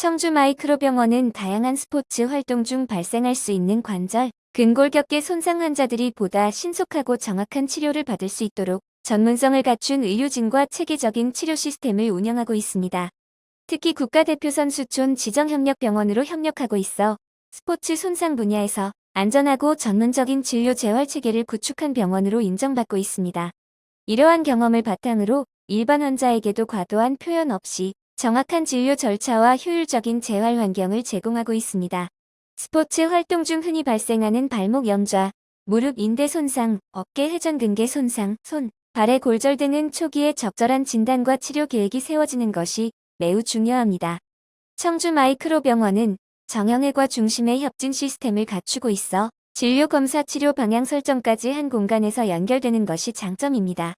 청주 마이크로병원은 다양한 스포츠 활동 중 발생할 수 있는 관절, 근골격계 손상 환자들이 보다 신속하고 정확한 치료를 받을 수 있도록 전문성을 갖춘 의료진과 체계적인 치료 시스템을 운영하고 있습니다. 특히 국가대표 선수촌 지정협력병원으로 협력하고 있어 스포츠 손상 분야에서 안전하고 전문적인 진료 재활 체계를 구축한 병원으로 인정받고 있습니다. 이러한 경험을 바탕으로 일반 환자에게도 과도한 표현 없이 정확한 진료 절차와 효율적인 재활 환경을 제공하고 있습니다. 스포츠 활동 중 흔히 발생하는 발목 염좌, 무릎 인대 손상, 어깨 회전근개 손상, 손, 발의 골절 등은 초기에 적절한 진단과 치료 계획이 세워지는 것이 매우 중요합니다. 청주 마이크로병원은 정형외과 중심의 협진 시스템을 갖추고 있어 진료 검사 치료 방향 설정까지 한 공간에서 연결되는 것이 장점입니다.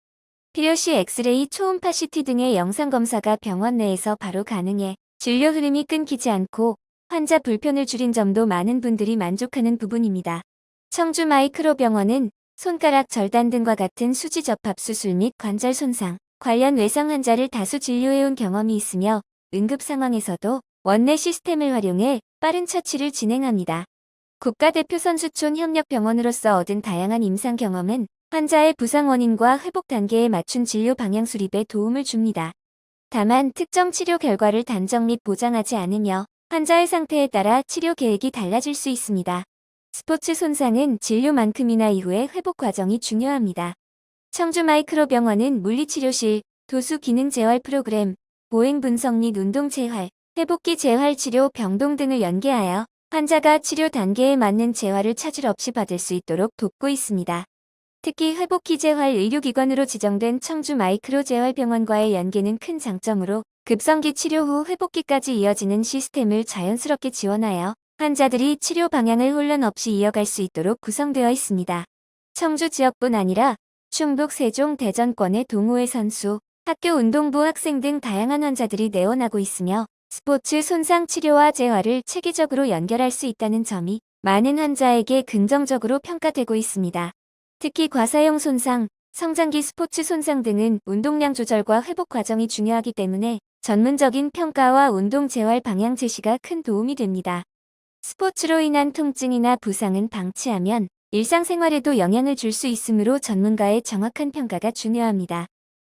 필요시 엑스레이 초음파 CT 등의 영상 검사가 병원 내에서 바로 가능해 진료 흐름이 끊기지 않고 환자 불편을 줄인 점도 많은 분들이 만족하는 부분입니다. 청주 마이크로병원은 손가락 절단 등과 같은 수지 접합 수술 및 관절 손상, 관련 외상 환자를 다수 진료해온 경험이 있으며 응급 상황에서도 원내 시스템을 활용해 빠른 처치를 진행합니다. 국가대표 선수촌 협력병원으로서 얻은 다양한 임상 경험은 환자의 부상 원인과 회복 단계에 맞춘 진료 방향 수립에 도움을 줍니다. 다만 특정 치료 결과를 단정 및 보장하지 않으며 환자의 상태에 따라 치료 계획이 달라질 수 있습니다. 스포츠 손상은 진료만큼이나 이후의 회복 과정이 중요합니다. 청주 마이크로병원은 물리치료실, 도수 기능 재활 프로그램, 보행 분석 및 운동 재활, 회복기 재활 치료 병동 등을 연계하여 환자가 치료 단계에 맞는 재활을 차질 없이 받을 수 있도록 돕고 있습니다. 특히 회복기 재활 의료기관으로 지정된 청주 마이크로 재활병원과의 연계는 큰 장점으로 급성기 치료 후 회복기까지 이어지는 시스템을 자연스럽게 지원하여 환자들이 치료 방향을 혼란 없이 이어갈 수 있도록 구성되어 있습니다. 청주 지역뿐 아니라 충북 세종 대전권의 동호회 선수, 학교 운동부 학생 등 다양한 환자들이 내원하고 있으며 스포츠 손상 치료와 재활을 체계적으로 연결할 수 있다는 점이 많은 환자에게 긍정적으로 평가되고 있습니다. 특히 과사용 손상, 성장기 스포츠 손상 등은 운동량 조절과 회복 과정이 중요하기 때문에 전문적인 평가와 운동 재활 방향 제시가 큰 도움이 됩니다. 스포츠로 인한 통증이나 부상은 방치하면 일상생활에도 영향을 줄 수 있으므로 전문가의 정확한 평가가 중요합니다.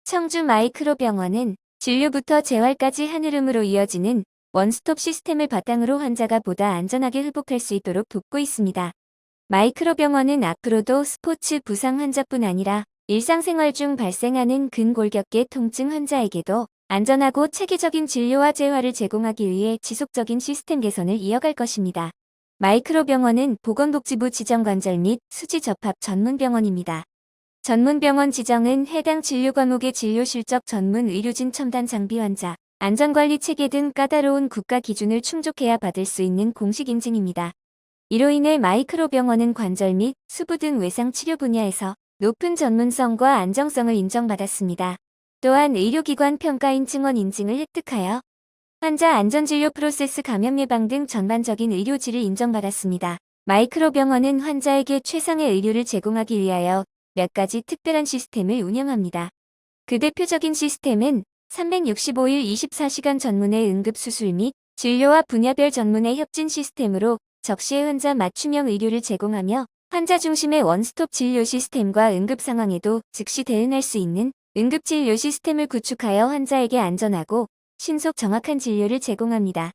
청주 마이크로병원은 진료부터 재활까지 한 흐름으로 이어지는 원스톱 시스템을 바탕으로 환자가 보다 안전하게 회복할 수 있도록 돕고 있습니다. 마이크로병원은 앞으로도 스포츠 부상 환자뿐 아니라 일상생활 중 발생하는 근골격계 통증 환자에게도 안전하고 체계적인 진료와 재활을 제공하기 위해 지속적인 시스템 개선을 이어갈 것입니다. 마이크로병원은 보건복지부 지정관절 및 수지 접합 전문병원입니다. 전문병원 지정은 해당 진료 과목의 진료 실적 전문 의료진 첨단 장비 환자, 안전관리 체계 등 까다로운 국가 기준을 충족해야 받을 수 있는 공식 인증입니다. 이로 인해 마이크로 병원은 관절 및 수부 등 외상 치료 분야에서 높은 전문성과 안정성을 인정받았습니다. 또한 의료기관 평가인 증원 인증을 획득하여 환자 안전진료 프로세스 감염 예방 등 전반적인 의료질을 인정받았습니다. 마이크로 병원은 환자에게 최상의 의료를 제공하기 위하여 몇 가지 특별한 시스템을 운영합니다. 그 대표적인 시스템은 365일 24시간 전문의 응급수술 및 진료와 분야별 전문의 협진 시스템으로 적시의 환자 맞춤형 의료를 제공하며 환자 중심의 원스톱 진료 시스템과 응급 상황에도 즉시 대응할 수 있는 응급 진료 시스템을 구축하여 환자에게 안전하고 신속 정확한 진료를 제공합니다.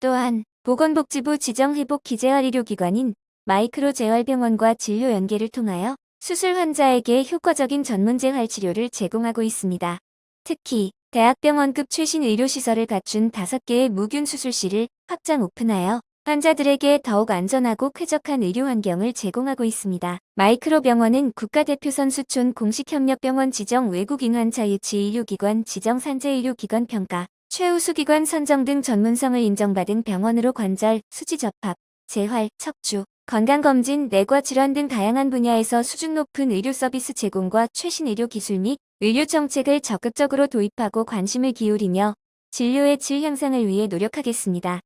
또한 보건복지부 지정회복 기재활 의료기관인 마이크로 재활병원과 진료 연계를 통하여 수술 환자에게 효과적인 전문 재활 치료를 제공하고 있습니다. 특히 대학병원급 최신 의료시설을 갖춘 5개의 무균 수술실을 확장 오픈하여 환자들에게 더욱 안전하고 쾌적한 의료 환경을 제공하고 있습니다. 마이크로 병원은 국가대표 선 수촌 공식협력병원 지정 외국 인 환자 유치 의료기관 지정 산재 의료기관 평가, 최우수 기관 선정 등 전문성을 인정받은 병원으로 관절, 수지 접합, 재활, 척추, 건강검진, 내과 질환 등 다양한 분야에서 수준 높은 의료 서비스 제공과 최신 의료 기술 및 의료 정책을 적극적으로 도입하고 관심을 기울이며 진료의 질 향상을 위해 노력하겠습니다.